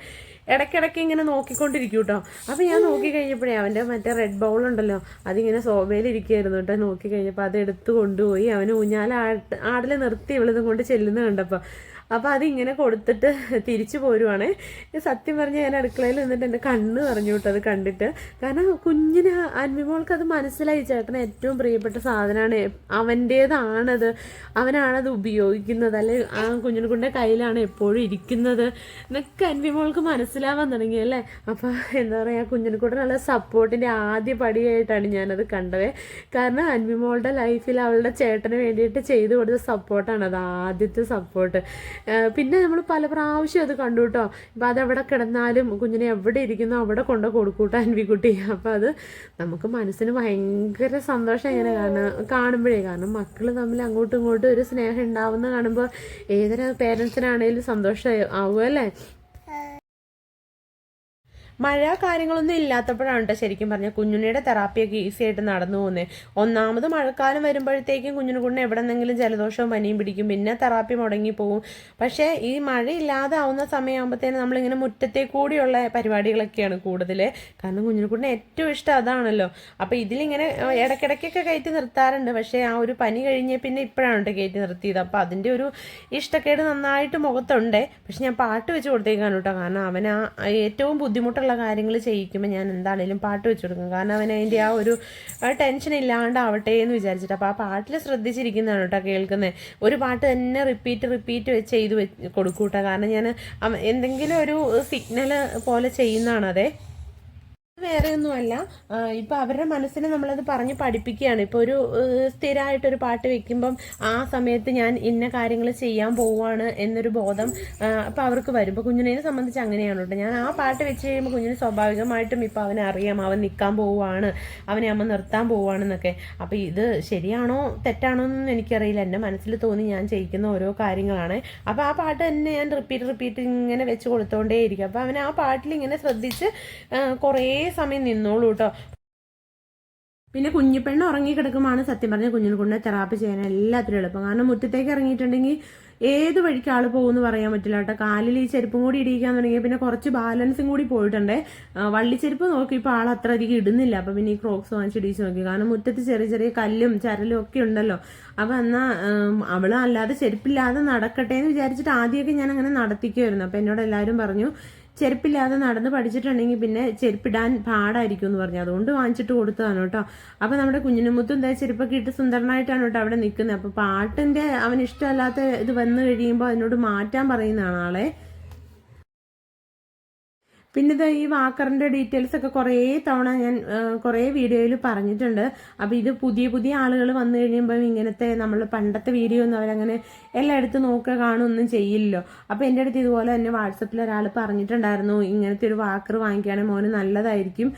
ഇടയ്ക്കിടയ്ക്ക് ഇങ്ങനെ നോക്കിക്കൊണ്ടിരിക്കും കേട്ടോ. അപ്പോൾ ഞാൻ നോക്കി കഴിഞ്ഞപ്പോഴേ അവന്റെ മറ്റേ റെഡ് ബൗൾ ഉണ്ടല്ലോ അതിങ്ങനെ സോഫയിലിരിക്കുകയായിരുന്നു കേട്ടോ. നോക്കി കഴിഞ്ഞപ്പോൾ അത് എടുത്ത് കൊണ്ടുപോയി. അവന് ഊഞ്ഞാൽ ആടിൽ നിർത്തി ഇവളിതും കൊണ്ട് ചെല്ലുന്നത് കണ്ടപ്പോൾ അപ്പോൾ അതിങ്ങനെ കൊടുത്തിട്ട് തിരിച്ചു പോരുവാണേ. സത്യം പറഞ്ഞ് ഞാൻ അടുക്കളയിൽ നിന്നിട്ട് എന്റെ കണ്ണ് പറഞ്ഞു വിട്ടത് കണ്ടിട്ട്. കാരണം കുഞ്ഞിന് അൻവിമോൾക്ക് അത് മനസ്സിലായി. ചേട്ടന് ഏറ്റവും പ്രിയപ്പെട്ട സാധനമാണ് അവന്റേതാണത്. അവനാണത് ഉപയോഗിക്കുന്നത്. അല്ലെ ആ കുഞ്ഞിനെ കയ്യിലാണ് എപ്പോഴും ഇരിക്കുന്നത്. എന്നൊക്കെ അൻവിമോൾക്ക് മനസ്സിലാവാൻ തുടങ്ങി അല്ലേ? അപ്പോൾ എന്താ പറയുക നല്ല സപ്പോർട്ടിന്റെ ആദ്യ പടിയായിട്ടാണ് ഞാനത് കണ്ടത്. കാരണം അൻവിമോളുടെ ലൈഫിൽ അവളുടെ ചേട്ടന് വേണ്ടിയിട്ട് ചെയ്തു കൊടുത്ത സപ്പോർട്ടാണ്. അത് ആദ്യത്തെ സപ്പോർട്ട്. പിന്നെ നമ്മൾ പല പ്രാവശ്യം അത് കണ്ടു കേട്ടോ. ഇപ്പം അതെവിടെ കിടന്നാലും കുഞ്ഞിനെ എവിടെ ഇരിക്കുന്നോ അവിടെ കൊണ്ട് കൊടുക്കൂട്ടോ അൻവിക്കുട്ടി. അപ്പം അത് നമുക്ക് മനസ്സിന് ഭയങ്കര സന്തോഷം ഇങ്ങനെ കാരണം കാണുമ്പോഴേ. കാരണം മക്കൾ തമ്മിൽ അങ്ങോട്ടും ഇങ്ങോട്ടും ഒരു സ്നേഹം ഉണ്ടാവുന്ന കാണുമ്പോൾ ഏതൊരു പേരൻസിനാണേലും സന്തോഷം ആവുമല്ലേ മഴ കാര്യങ്ങളൊന്നും ഇല്ലാത്തപ്പോഴാണ് കേട്ടോ ശരിക്കും പറഞ്ഞാൽ കുഞ്ഞുണ്ണിയുടെ തെറാപ്പിയൊക്കെ ഈസി ആയിട്ട് നടന്നു പോകുന്നത് ഒന്നാമത് മഴക്കാലം വരുമ്പോഴത്തേക്കും കുഞ്ഞിന് കുഞ്ഞിന് എവിടെന്നെങ്കിലും ജലദോഷവും പനിയും പിടിക്കും. പിന്നെ തെറാപ്പി മുടങ്ങി പോകും പക്ഷേ ഈ മഴ ഇല്ലാതെ ആവുന്ന സമയമാകുമ്പോഴത്തേനും നമ്മളിങ്ങനെ മുറ്റത്തെ കൂടിയുള്ള പരിപാടികളൊക്കെയാണ് കൂടുതൽ കാരണം കുഞ്ഞിന് കുഞ്ഞിന് ഏറ്റവും ഇഷ്ടം അതാണല്ലോ. അപ്പോൾ ഇതിലിങ്ങനെ ഇടയ്ക്കിടയ്ക്കൊക്കെ കയറ്റി നിർത്താറുണ്ട്. പക്ഷേ ആ ഒരു പനി കഴിഞ്ഞ് പിന്നെ ഇപ്പോഴാണ് കേട്ടോ കയറ്റി നിർത്തിയത്. അപ്പോൾ അതിന്റെ ഒരു ഇഷ്ടക്കേട് നന്നായിട്ട് മുഖത്തുണ്ട്. പക്ഷെ ഞാൻ പാട്ട് വെച്ച് കൊടുത്തേക്കാണ് കേട്ടോ കാരണം അവൻ ആ ഏറ്റവും ബുദ്ധിമുട്ടുള്ള കാര്യങ്ങൾ ചെയ്യിക്കുമ്പോൾ ഞാൻ എന്താണേലും പാട്ട് വെച്ച് കൊടുക്കും. കാരണം അവൻ അതിന്റെ ആ ഒരു ടെൻഷൻ ഇല്ലാണ്ടാവട്ടെ എന്ന് വിചാരിച്ചിട്ട്. അപ്പോൾ ആ പാട്ടിൽ ശ്രദ്ധിച്ചിരിക്കുന്നതാണ് കേട്ടോ കേൾക്കുന്നത് ഒരു പാട്ട് തന്നെ റിപ്പീറ്റ് റിപ്പീറ്റ് ചെയ്ത് വെച്ച് കൊടുക്കൂട്ടോ. കേട്ടോ കാരണം ഞാൻ എന്തെങ്കിലും ഒരു സിഗ്നൽ പോലെ ചെയ്യുന്നതാണ് അതെ വേറെ ഒന്നുമല്ല ഇപ്പൊ അവരുടെ മനസ്സിനെ നമ്മളത് പറഞ്ഞ് പഠിപ്പിക്കുകയാണ്. ഇപ്പൊ ഒരു സ്ഥിരമായിട്ടൊരു പാട്ട് വെക്കുമ്പം ആ സമയത്ത് ഞാൻ ഇന്ന കാര്യങ്ങൾ ചെയ്യാൻ പോവാണ് എന്നൊരു ബോധം അപ്പോൾ അപ്പൊ അവർക്ക് വരും. ഇപ്പൊ കുഞ്ഞിനെ സംബന്ധിച്ച് അങ്ങനെയാണ് കേട്ടോ. ഞാൻ ആ പാട്ട് വെച്ച് കഴിയുമ്പോൾ കുഞ്ഞിന് സ്വാഭാവികമായിട്ടും ഇപ്പൊ അവനെ അറിയാം. അവൻ നിൽക്കാൻ പോവാണ്. അവനെ അമ്മ നിർത്താൻ പോവാണെന്നൊക്കെ. അപ്പോൾ ഇത് ശരിയാണോ തെറ്റാണോ എന്നൊന്നും എനിക്കറിയില്ല. എന്റെ മനസ്സിൽ തോന്നി ഞാൻ ചെയ്യിക്കുന്ന ഓരോ കാര്യങ്ങളാണ്. അപ്പോൾ ആ പാട്ട് തന്നെ ഞാൻ റിപ്പീറ്റ് റിപ്പീറ്റ് ഇങ്ങനെ വെച്ച് കൊടുത്തോണ്ടേയിരിക്കും. അപ്പൊ അവൻ ആ പാട്ടിൽ ഇങ്ങനെ ശ്രദ്ധിച്ച് കുറേ സമയം നിന്നോളൂ കേട്ടോ പിന്നെ കുഞ്ഞിപ്പെണ്ണ് ഉറങ്ങിക്കിടക്കുമാണ് സത്യം പറഞ്ഞ കുഞ്ഞിനെ കൊണ്ട് തെറാപ്പി ചെയ്യാൻ എല്ലാത്തിനും എളുപ്പം. കാരണം മുറ്റത്തേക്ക് ഇറങ്ങിയിട്ടുണ്ടെങ്കിൽ ഏത് വഴിക്ക് ആൾ പോകുമെന്ന് പറയാൻ പറ്റില്ല കേട്ടോ കാലിൽ ഈ ചെരുപ്പും കൂടി ഇടിയിക്കാൻ തുടങ്ങിയ പിന്നെ കുറച്ച് ബാലൻസും കൂടി പോയിട്ടുണ്ട്. വള്ളിച്ചെരുപ്പ് നോക്കി ഇപ്പോൾ ആൾ അത്ര അധികം ഇടുന്നില്ല. അപ്പം പിന്നെ ഈ ക്രോക്സ് വാങ്ങിച്ച് ഇടിച്ച് നോക്കി. കാരണം മുറ്റത്ത് ചെറിയ ചെറിയ കല്ലും ചരലും ഒക്കെ ഉണ്ടല്ലോ. അപ്പം എന്നാൽ അവൾ അല്ലാതെ ചെരുപ്പില്ലാതെ നടക്കട്ടെ എന്ന് വിചാരിച്ചിട്ട് ആദ്യമൊക്കെ ഞാൻ അങ്ങനെ നടത്തിക്കുമായിരുന്നു അപ്പം എന്നോട് എല്ലാവരും പറഞ്ഞു ചെരുപ്പില്ലാതെ നടന്ന് പഠിച്ചിട്ടുണ്ടെങ്കിൽ പിന്നെ ചെരുപ്പിടാൻ പാടായിരിക്കും എന്ന് പറഞ്ഞു. അതുകൊണ്ട് വാങ്ങിച്ചിട്ട് കൊടുത്തതാണ് കേട്ടോ. അപ്പോൾ നമ്മുടെ കുഞ്ഞിനുമുത്തും എന്താ ചെരുപ്പൊക്കെ ഇട്ട് സുന്ദരനായിട്ടാണ് കേട്ടോ അവിടെ നിൽക്കുന്നത്. അപ്പോൾ പാട്ടിന്റെ അവന് ഇഷ്ടമല്ലാത്ത ഇത് വന്നു കഴിയുമ്പോൾ അതിനോട് മാറ്റാൻ പറയുന്നതാണ് ആളെ. പിന്നെ ഇത് ഈ വാക്കറിന്റെ ഡീറ്റെയിൽസ് ഒക്കെ കുറേ തവണ ഞാൻ കുറേ വീഡിയോയിൽ പറഞ്ഞിട്ടുണ്ട്. അപ്പോൾ ഇത് പുതിയ പുതിയ ആളുകൾ വന്നു കഴിയുമ്പോൾ ഇങ്ങനത്തെ നമ്മൾ പണ്ടത്തെ വീഡിയോ ഒന്നും അവരങ്ങനെ എല്ലായിടത്തും നോക്കുക കാണുമൊന്നും ചെയ്യില്ലല്ലോ. അപ്പോൾ എന്റെ അടുത്ത് ഇതുപോലെ തന്നെ വാട്സപ്പിൽ ഒരാൾ പറഞ്ഞിട്ടുണ്ടായിരുന്നു ഇങ്ങനത്തെ ഒരു വാക്കർ വാങ്ങിക്കുകയാണെങ്കിൽ മോന് നല്ലതായിരിക്കും.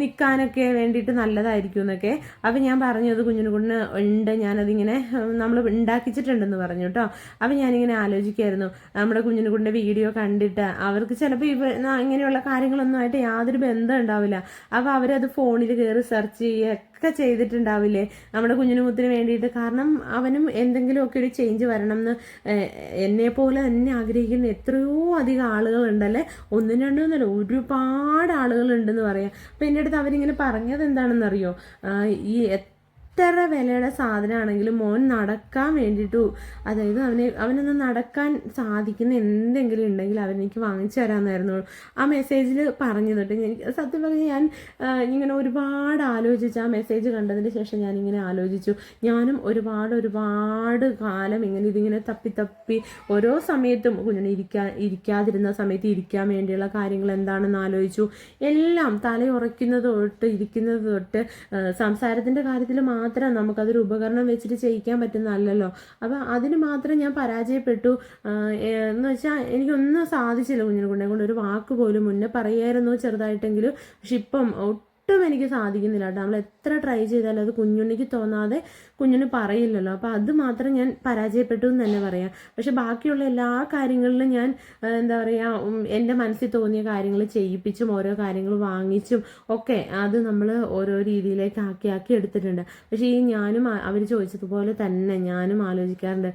നിൽക്കാനൊക്കെ വേണ്ടിയിട്ട് നല്ലതായിരിക്കും എന്നൊക്കെ അപ്പം ഞാൻ പറഞ്ഞു അത് കുഞ്ഞിന് കൊണ്ട് ഉണ്ട് ഞാനതിങ്ങനെ നമ്മൾ ഉണ്ടാക്കിച്ചിട്ടുണ്ടെന്ന് പറഞ്ഞു കേട്ടോ അപ്പം ഞാനിങ്ങനെ ആലോചിക്കായിരുന്നു. നമ്മുടെ കുഞ്ഞിന് കുഞ്ഞിന്റെ വീഡിയോ കണ്ടിട്ട് അവർക്ക് ചിലപ്പോൾ ഇവ ഇങ്ങനെയുള്ള കാര്യങ്ങളൊന്നും ആയിട്ട് യാതൊരു ബന്ധം ഉണ്ടാവില്ല. അപ്പോൾ അവരത് ഫോണിൽ കയറി സെർച്ച് ചെയ്യുകയൊക്കെ ചെയ്തിട്ടുണ്ടാവില്ലേ? നമ്മുടെ കുഞ്ഞിനുമുത്തിന് വേണ്ടിയിട്ട്. കാരണം അവനും എന്തെങ്കിലുമൊക്കെ ഒരു ചേഞ്ച് വരണം എന്ന് എന്നെ പോലെ തന്നെ ആഗ്രഹിക്കുന്ന എത്രയോ അധികം ആളുകളുണ്ടല്ലേ? ഒന്നും രണ്ടും ഒന്നല്ല ഒരുപാട് ആളുകളുണ്ടെന്ന് പറയാം. അപ്പം എന്റെ അടുത്ത് അവരിങ്ങനെ പറഞ്ഞത് എന്താണെന്നറിയോ? ഈ എത്ര വിലയുടെ സാധനമാണെങ്കിലും മോൻ നടക്കാൻ വേണ്ടിയിട്ട് അതായത് അവനെ അവനൊന്ന് നടക്കാൻ സാധിക്കുന്ന എന്തെങ്കിലും ഉണ്ടെങ്കിൽ അവനെനിക്ക് വാങ്ങിച്ചു തരാമെന്നായിരുന്നു ആ മെസ്സേജിൽ പറഞ്ഞു തൊട്ട് എനിക്ക് സത്യം പറഞ്ഞാൽ ഞാൻ ഇങ്ങനെ ഒരുപാട് ആലോചിച്ചു ആ മെസ്സേജ് കണ്ടതിന് ശേഷം ഞാനിങ്ങനെ ആലോചിച്ചു. ഞാനും ഒരുപാട് ഒരുപാട് കാലം ഇങ്ങനെ ഇതിങ്ങനെ തപ്പി തപ്പി ഓരോ സമയത്തും കുഞ്ഞിനെ ഇരിക്കാൻ ഇരിക്കാതിരുന്ന സമയത്ത് ഇരിക്കാൻ വേണ്ടിയുള്ള കാര്യങ്ങൾ എന്താണെന്ന് ആലോചിച്ചു. എല്ലാം തലയുറയ്ക്കുന്നത് തൊട്ട് ഇരിക്കുന്നത് തൊട്ട് സംസാരത്തിന്റെ കാര്യത്തിൽ മാത്രം നമുക്കതൊരു ഉപകരണം വെച്ചിട്ട് ചെയ്യിക്കാൻ പറ്റുന്നതല്ലല്ലോ. അപ്പം അതിന് മാത്രം ഞാൻ പരാജയപ്പെട്ടു. എന്ന് വെച്ചാൽ എനിക്കൊന്നും സാധിച്ചില്ല കുഞ്ഞിനെ കൊണ്ട്. ഒരു വാക്ക് പോലും മുന്നേ പറയായിരുന്നു ചെറുതായിട്ടെങ്കിലും. പക്ഷെ ഇപ്പം ഒട്ടും എനിക്ക് സാധിക്കുന്നില്ല കേട്ടോ. നമ്മൾ എത്ര ട്രൈ ചെയ്താലും അത് കുഞ്ഞുണ്ണിക്ക് തോന്നാതെ കുഞ്ഞുണ്ണി പറയില്ലല്ലോ. അപ്പോൾ അത് മാത്രം ഞാൻ പരാജയപ്പെട്ടു എന്ന് തന്നെ പറയാം. പക്ഷെ ബാക്കിയുള്ള എല്ലാ കാര്യങ്ങളിലും ഞാൻ എന്താ പറയുക എന്റെ മനസ്സിൽ തോന്നിയ കാര്യങ്ങൾ ചെയ്യിപ്പിച്ചും ഓരോ കാര്യങ്ങൾ വാങ്ങിച്ചും ഒക്കെ അത് നമ്മൾ ഓരോ രീതിയിലേക്ക് ആക്കി ആക്കി എടുത്തിട്ടുണ്ട്. പക്ഷേ ഈ ഞാനും അവർ ചോദിച്ചതുപോലെ തന്നെ ഞാനും ആലോചിക്കാറുണ്ട്.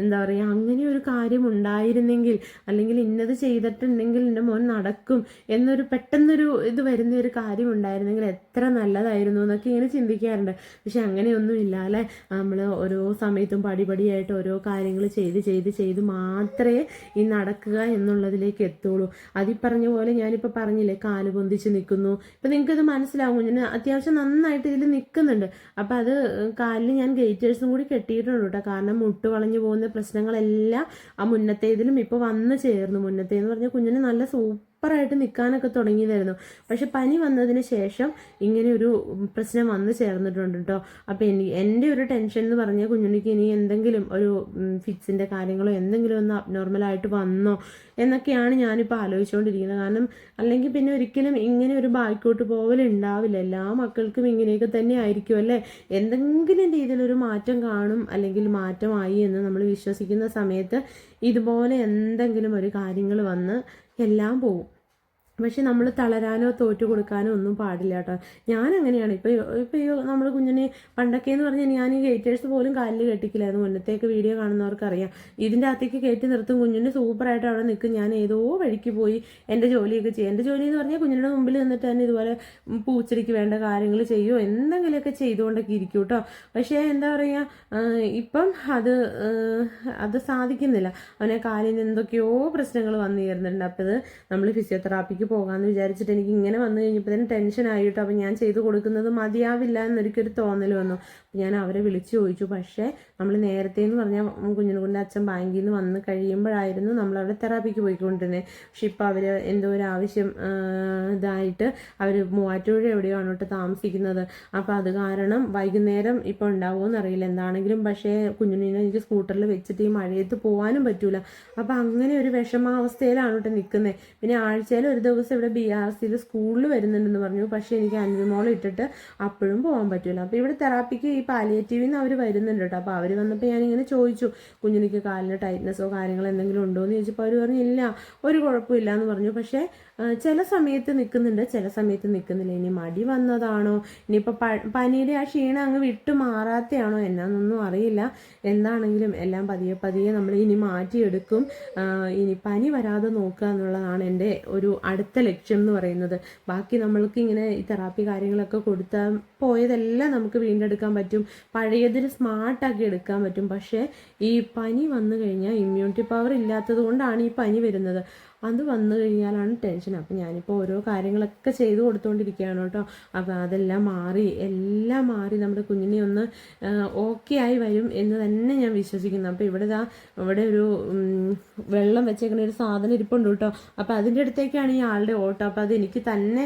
എന്താ പറയുക അങ്ങനെ ഒരു കാര്യം ഉണ്ടായിരുന്നെങ്കിൽ അല്ലെങ്കിൽ ഇന്നത് ചെയ്തിട്ടുണ്ടെങ്കിൽ എന്റെ മോൻ നടക്കും എന്നൊരു പെട്ടെന്നൊരു ഇത് വരുന്ന ഒരു കാര്യം ഉണ്ടായിരുന്നെങ്കിൽ എത്ര നല്ലതായിരുന്നു എന്നൊക്കെ ഇങ്ങനെ ചിന്തിക്കാറുണ്ട്. പക്ഷെ അങ്ങനെയൊന്നും അല്ലേ? നമ്മൾ ഓരോ സമയത്തും പടിപടിയായിട്ട് ഓരോ കാര്യങ്ങൾ ചെയ്ത് ചെയ്ത് ചെയ്ത് മാത്രമേ ഈ നടക്കുക എന്നുള്ളതിലേക്ക് എത്തുള്ളൂ. അതിൽ പറഞ്ഞ പോലെ ഞാനിപ്പോൾ പറഞ്ഞില്ലേ കാൽ പൊന്തിച്ച് നിൽക്കുന്നു. ഇപ്പം നിങ്ങൾക്കത് മനസ്സിലാവും. ഞാൻ അത്യാവശ്യം നന്നായിട്ട് ഇതിൽ നിൽക്കുന്നുണ്ട്. അപ്പം അത് കാലിൽ ഞാൻ ഗേറ്റേഴ്സും കൂടി കെട്ടിയിട്ടുണ്ട് കേട്ടോ. കാരണം മുട്ട് വളഞ്ഞു പോകുന്ന പ്രശ്നങ്ങളെല്ലാം ആ മുന്നത്തേതിലും ഇപ്പോൾ വന്ന് ചേർന്നു. മുന്നത്തേന്ന് പറഞ്ഞാൽ കുഞ്ഞിന് നല്ല സൂപ്പറായിട്ട് നിൽക്കാനൊക്കെ തുടങ്ങിയതായിരുന്നു. പക്ഷെ പനി വന്നതിന് ശേഷം ഇങ്ങനെ ഒരു പ്രശ്നം വന്നു ചേർന്നിട്ടുണ്ട് കേട്ടോ അപ്പോൾ എനിക്ക് എന്റെ ഒരു ടെൻഷൻ എന്ന് പറഞ്ഞാൽ കുഞ്ഞുണ്ണിക്ക് ഇനി എന്തെങ്കിലും ഒരു ഫിറ്റ്സിന്റെ കാര്യങ്ങളോ എന്തെങ്കിലും ഒന്ന് അബ്നോർമലായിട്ട് വന്നോ എന്നൊക്കെയാണ് ഞാനിപ്പോൾ ആലോചിച്ചുകൊണ്ടിരിക്കുന്നത്. കാരണം അല്ലെങ്കിൽ പിന്നെ ഒരിക്കലും ഇങ്ങനെ ഒരു ബാക്കോട്ട് പോകലുണ്ടാവില്ല എല്ലാ മക്കൾക്കും ഇങ്ങനെയൊക്കെ തന്നെ ആയിരിക്കും അല്ലേ? എന്തെങ്കിലും രീതിയിലൊരു മാറ്റം കാണും അല്ലെങ്കിൽ മാറ്റമായി എന്ന് നമ്മൾ വിശ്വസിക്കുന്ന സമയത്ത് ഇതുപോലെ എന്തെങ്കിലും ഒരു കാര്യങ്ങൾ വന്ന് എല്ലാം പോകും പക്ഷെ നമ്മൾ തളരാനോ തോറ്റു കൊടുക്കാനോ ഒന്നും പാടില്ല കേട്ടോ. ഞാൻ അങ്ങനെയാണ് ഇപ്പോൾ ഇപ്പോൾ ഈ നമ്മൾ കുഞ്ഞിനെ പണ്ടൊക്കെ എന്ന് പറഞ്ഞാൽ ഞാൻ ഈ ഗേറ്റേഴ്സ് പോലും കാലിൽ കെട്ടിക്കില്ലായിരുന്നു. മുന്നത്തേക്ക് വീഡിയോ കാണുന്നവർക്കറിയാം. ഇതിന്റെ അകത്തേക്ക് കയറ്റി നിർത്തും. കുഞ്ഞിന്റെ സൂപ്പറായിട്ട് അവിടെ നിൽക്കും. ഞാൻ ഏതോ വഴിക്ക് പോയി എന്റെ ജോലിയൊക്കെ ചെയ്യും. എന്റെ ജോലി എന്ന് പറഞ്ഞാൽ കുഞ്ഞിന്റെ മുമ്പിൽ നിന്നിട്ട് തന്നെ ഇതുപോലെ പൂച്ചെടിക്ക് വേണ്ട കാര്യങ്ങൾ ചെയ്യുമോ എന്തെങ്കിലുമൊക്കെ ചെയ്തുകൊണ്ടൊക്കെ ഇരിക്കും കേട്ടോ. പക്ഷേ എന്താ പറയുക ഇപ്പം അത് അത് സാധിക്കുന്നില്ല. അവനെ കാലിന് എന്തൊക്കെയോ പ്രശ്നങ്ങൾ വന്നു ചേർന്നിട്ടുണ്ട്. അപ്പോൾ ഇത് നമ്മൾ ഫിസിയോതെറാപ്പിക്ക് പോകാമെന്ന് വിചാരിച്ചിട്ട് എനിക്ക് ഇങ്ങനെ വന്നു കഴിഞ്ഞപ്പോൾ തന്നെ ടെൻഷൻ ആയിട്ടോ അപ്പം ഞാൻ ചെയ്തു കൊടുക്കുന്നത് മതിയാവില്ല എന്നൊരിക്കൊരു തോന്നൽ വന്നു. ഞാൻ അവരെ വിളിച്ചു ചോദിച്ചു. പക്ഷേ നമ്മൾ നേരത്തെ എന്ന് പറഞ്ഞാൽ കുഞ്ഞിനെ കൊണ്ട് അച്ഛൻ ബാങ്കിൽ നിന്ന് വന്ന് കഴിയുമ്പോഴായിരുന്നു നമ്മൾ അവിടെ തെറാപ്പിക്ക് പോയിക്കൊണ്ടിരുന്നത് പക്ഷെ ഇപ്പോൾ അവർ എന്തോ ഒരു ആവശ്യം ഇതായിട്ട് അവർ മൂവാറ്റുപുഴ എവിടെയോ ആണ് താമസിക്കുന്നത്. അപ്പോൾ അത് കാരണം വൈകുന്നേരം ഇപ്പോൾ ഉണ്ടാവുമോ അറിയില്ല. എന്താണെങ്കിലും പക്ഷേ കുഞ്ഞിനെ എനിക്ക് സ്കൂട്ടറിൽ വെച്ചിട്ട് ഈ മഴയത്ത് പോകാനും പറ്റൂല. അപ്പോൾ അങ്ങനെ ഒരു വിഷമാവസ്ഥയിലാണ് കേട്ടോ നിൽക്കുന്നത് പിന്നെ ആഴ്ചയിൽ ഒരു ദിവസം ഇവിടെ ബി ആർ സിയിൽ സ്കൂളിൽ വരുന്നുണ്ടെന്ന് പറഞ്ഞു. പക്ഷേ എനിക്ക് അൻവിമോൾ ഇട്ടിട്ട് അപ്പോഴും പോകാൻ പറ്റൂല. അപ്പോൾ ഇവിടെ തെറാപ്പിക്ക് ഈ പാലിയേറ്റീവിൽ നിന്ന് അവർ വരുന്നുണ്ട് കേട്ടോ. അപ്പോൾ അവർ വന്നപ്പോൾ ഞാനിങ്ങനെ ചോദിച്ചു കുഞ്ഞിനിക്ക് കാലിന് ടൈറ്റ്നസ്സോ കാര്യങ്ങളോ എന്തെങ്കിലും ഉണ്ടോ? എന്ന് ചോദിച്ചപ്പോൾ അവർ പറഞ്ഞു ഇല്ല ഒരു കുഴപ്പമില്ല എന്ന് പറഞ്ഞു. പക്ഷേ ചില സമയത്ത് നിൽക്കുന്നുണ്ട് ചില സമയത്ത് നിൽക്കുന്നില്ല ഇനി മടി വന്നതാണോ? ഇനിയിപ്പോൾ പനിയുടെ ആ ക്ഷീണം അങ്ങ് വിട്ടു മാറാത്തയാണോ? എന്നാന്നൊന്നും അറിയില്ല. എന്താണെങ്കിലും എല്ലാം പതിയെ പതിയെ നമ്മൾ ഇനി മാറ്റിയെടുക്കും. ഇനി പനി വരാതെ നോക്കുക എന്നുള്ളതാണ് എന്റെ ഒരു അടുത്ത ലക്ഷ്യം എന്ന് പറയുന്നത്. ബാക്കി നമ്മൾക്ക് ഇങ്ങനെ ഈ തെറാപ്പി കാര്യങ്ങളൊക്കെ കൊടുത്താൽ പോയതെല്ലാം നമുക്ക് വീണ്ടെടുക്കാൻ പറ്റും. പഴയതിന് സ്മാർട്ടാക്കി എടുക്കാൻ പറ്റും. പക്ഷേ ഈ പനി വന്നു കഴിഞ്ഞാൽ ഇമ്മ്യൂണിറ്റി പവർ ഇല്ലാത്തത് കൊണ്ടാണ് ഈ പനി വരുന്നത്. അത് വന്നു കഴിഞ്ഞാലാണ് ടെൻഷൻ അപ്പം ഞാനിപ്പോൾ ഓരോ കാര്യങ്ങളൊക്കെ ചെയ്തു കൊടുത്തുകൊണ്ടിരിക്കുകയാണ് കേട്ടോ. അപ്പോൾ അതെല്ലാം മാറി എല്ലാം മാറി നമ്മുടെ കുഞ്ഞിനെ ഒന്ന് ഓക്കെ ആയി വരും എന്ന് തന്നെ ഞാൻ വിശ്വസിക്കുന്നു. അപ്പോൾ ഇവിടെ ഇതാ ഇവിടെ ഒരു വെള്ളം വെച്ചേക്കുന്ന ഒരു സാധനം ഇരിപ്പുണ്ട് കേട്ടോ. അപ്പോൾ അതിന്റെ അടുത്തേക്കാണ് ഈ ആളുടെ ഓട്ടം. അപ്പോൾ അതെനിക്ക് തന്നെ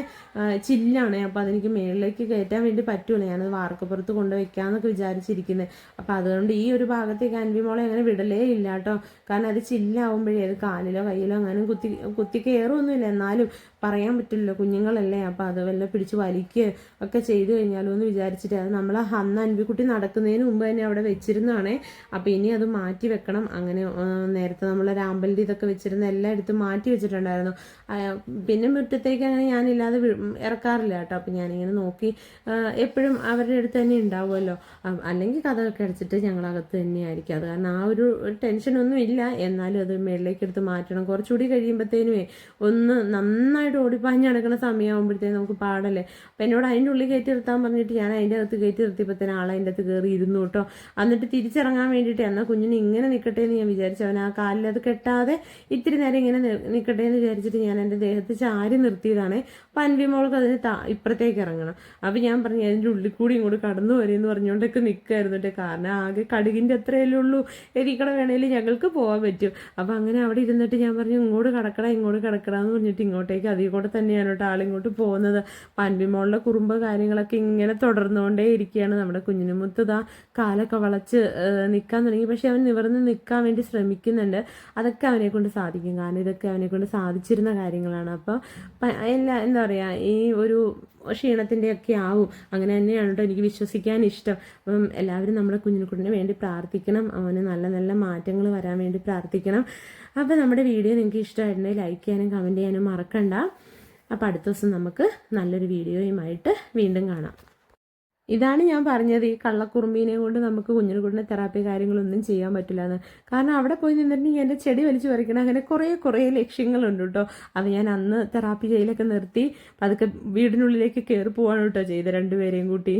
ചില്ലാണ് അപ്പോൾ അതെനിക്ക് മേളിലേക്ക് കയറ്റാൻ വേണ്ടി പറ്റൂല. ഞാനത് വാർക്കപ്പുറത്ത് കൊണ്ടുവയ്ക്കാമെന്നൊക്കെ വിചാരിച്ചിരിക്കുന്നത് അപ്പോൾ അതുകൊണ്ട് ഈ ഒരു ഭാഗത്തേക്ക് അൻവിമോളെ അങ്ങനെ വിടലേ ഇല്ല കേട്ടോ. കാരണം അത് ചില്ലാവുമ്പോഴേ അത് കാലിലോ കയ്യിലോ അങ്ങനെ കുത്തി കുത്തി കുത്തി കയറൊന്നുമില്ല എന്നാലും പറയാൻ പറ്റില്ല കുഞ്ഞുങ്ങളല്ലേ അപ്പോൾ അത് വല്ല പിടിച്ച് വലിക്കുക ഒക്കെ ചെയ്തു കഴിഞ്ഞാലോ എന്ന് വിചാരിച്ചിട്ട്. അത് നമ്മൾ അന്ന് അൻപിക്കുട്ടി നടക്കുന്നതിന് മുമ്പ് തന്നെ അവിടെ വെച്ചിരുന്നതാണേ. അപ്പോൾ ഇനി അത് മാറ്റി വെക്കണം. അങ്ങനെ നേരത്തെ നമ്മൾ രാമ്പലിന്റെ ഇതൊക്കെ വെച്ചിരുന്ന എല്ലാം എടുത്ത് മാറ്റി വെച്ചിട്ടുണ്ടായിരുന്നു. പിന്നെ മുറ്റത്തേക്ക് അങ്ങനെ ഞാനില്ലാതെ ഇറക്കാറില്ല കേട്ടോ. അപ്പോൾ ഞാനിങ്ങനെ നോക്കി എപ്പോഴും അവരുടെ അടുത്ത് തന്നെ ഉണ്ടാവുമല്ലോ. അല്ലെങ്കിൽ കഥകളൊക്കെ അടിച്ചിട്ട് ഞങ്ങളകത്ത് തന്നെയായിരിക്കും. അത് കാരണം ആ ഒരു ടെൻഷനൊന്നും ഇല്ല എന്നാലും അത് മേളിലേക്ക് എടുത്ത് മാറ്റണം. കുറച്ചുകൂടി കഴിയുമ്പോഴത്തേനുമേ ഒന്ന് നന്നായിട്ട് ഓടിപ്പാഞ്ഞ് നടക്കുന്ന സമയമാകുമ്പോഴത്തേനും നമുക്ക് പാടല്ലേ? അപ്പം എന്നോട് അതിന്റെ ഉള്ളിൽ കയറ്റി നിർത്താൻ പറഞ്ഞിട്ട് ഞാൻ അതിന്റെ അകത്ത് കയറ്റി നിർത്തിയപ്പോഴത്തേനും ആൾ അതിന്റെ അകത്ത് കയറി ഇരുന്നു കേട്ടോ. എന്നിട്ട് തിരിച്ചിറങ്ങാൻ വേണ്ടിയിട്ട് എന്നാൽ കുഞ്ഞിന് ഇങ്ങനെ നിൽക്കട്ടെ എന്ന് ഞാൻ വിചാരിച്ചു. അവൻ ആ കാലിൽ അത് കെട്ടാതെ ഇത്തിരി നേരം ഇങ്ങനെ നിൽക്കട്ടെ എന്ന് വിചാരിച്ചിട്ട് ഞാൻ എന്റെ ദേഹത്ത് ചാരി നിർത്തിയതാണ്. അപ്പം അൻവി മോൾക്ക് അതിന് ഇപ്പുറത്തേക്ക് ഇറങ്ങണം. അപ്പം ഞാൻ പറഞ്ഞു അതിന്റെ ഉള്ളിൽ കൂടി ഇങ്ങോട്ട് കടന്നു വരുമെന്ന് പറഞ്ഞുകൊണ്ടൊക്കെ നിൽക്കായിരുന്നു കേട്ടോ. കാരണം ആകെ കടുകിന്റെ അത്രയല്ലേ ഉള്ളൂ. എനിക്കടെ വേണേലും ഞങ്ങൾക്ക് പോകാൻ പറ്റും. അപ്പം അങ്ങനെ അവിടെ ഇരുന്നിട്ട് ഞാൻ പറഞ്ഞു ഇങ്ങോട്ട് കിടക്കട ഇങ്ങോട്ട് കിടക്കട എന്ന് പറഞ്ഞിട്ട് ഇങ്ങോട്ടേക്ക് അതിൽ കൂടെ തന്നെയാണ് കേട്ടോ ആളിങ്ങോട്ട് പോകുന്നത്. പൻപിമോളുടെ കുറുമ്പ് കാര്യങ്ങളൊക്കെ ഇങ്ങനെ തുടർന്നുകൊണ്ടേ ഇരിക്കുകയാണ്. നമ്മുടെ കുഞ്ഞിനുമുത്തതാ കാലൊക്കെ വളച്ച് നിൽക്കാൻ തുടങ്ങി. പക്ഷെ അവൻ നിവർന്ന് നിൽക്കാൻ വേണ്ടി ശ്രമിക്കുന്നുണ്ട്. അതൊക്കെ അവനെ കൊണ്ട് സാധിക്കും. കാരണം ഇതൊക്കെ അവനെ കൊണ്ട് സാധിച്ചിരുന്ന കാര്യങ്ങളാണ്. അപ്പോൾ എല്ലാ എന്താ പറയുക ഈ ഒരു ക്ഷീണത്തിന്റെ ഒക്കെ ആവും. അങ്ങനെ തന്നെയാണ് കേട്ടോ എനിക്ക് വിശ്വസിക്കാൻ ഇഷ്ടം. അപ്പം എല്ലാവരും നമ്മുടെ കുഞ്ഞിനെക്കുട്ടിന് വേണ്ടി പ്രാർത്ഥിക്കണം. അവന് നല്ല നല്ല മാറ്റങ്ങൾ വരാൻ വേണ്ടി പ്രാർത്ഥിക്കണം. അപ്പോൾ നമ്മുടെ വീഡിയോ നിങ്ങൾക്ക് ഇഷ്ടമായിട്ടുണ്ടെങ്കിൽ ലൈക്ക് ചെയ്യാനും കമന്റ് ചെയ്യാനും മറക്കണ്ട. അപ്പോൾ അടുത്ത ദിവസം നമുക്ക് നല്ലൊരു വീഡിയോയുമായിട്ട് വീണ്ടും കാണാം. ഇതാണ് ഞാൻ പറഞ്ഞത് ഈ കള്ളക്കുറുമ്പീനെ കൊണ്ട് നമുക്ക് കുഞ്ഞിനെക്കുട്ടിനെ തെറാപ്പി കാര്യങ്ങളൊന്നും ചെയ്യാൻ പറ്റില്ല എന്ന്. കാരണം അവിടെ പോയി നിന്നിട്ടുണ്ടെങ്കിൽ എന്റെ ചെടി വലിച്ചു വരയ്ക്കണം അങ്ങനെ കുറേ കുറേ ലക്ഷ്യങ്ങളുണ്ട് കേട്ടോ. അത് ഞാൻ അന്ന് തെറാപ്പി ചെയ്യലൊക്കെ നിർത്തി പതുക്കെ വീടിനുള്ളിലേക്ക് കയറി പോവാണ് കേട്ടോ ചെയ്ത് രണ്ടുപേരെയും കൂട്ടി.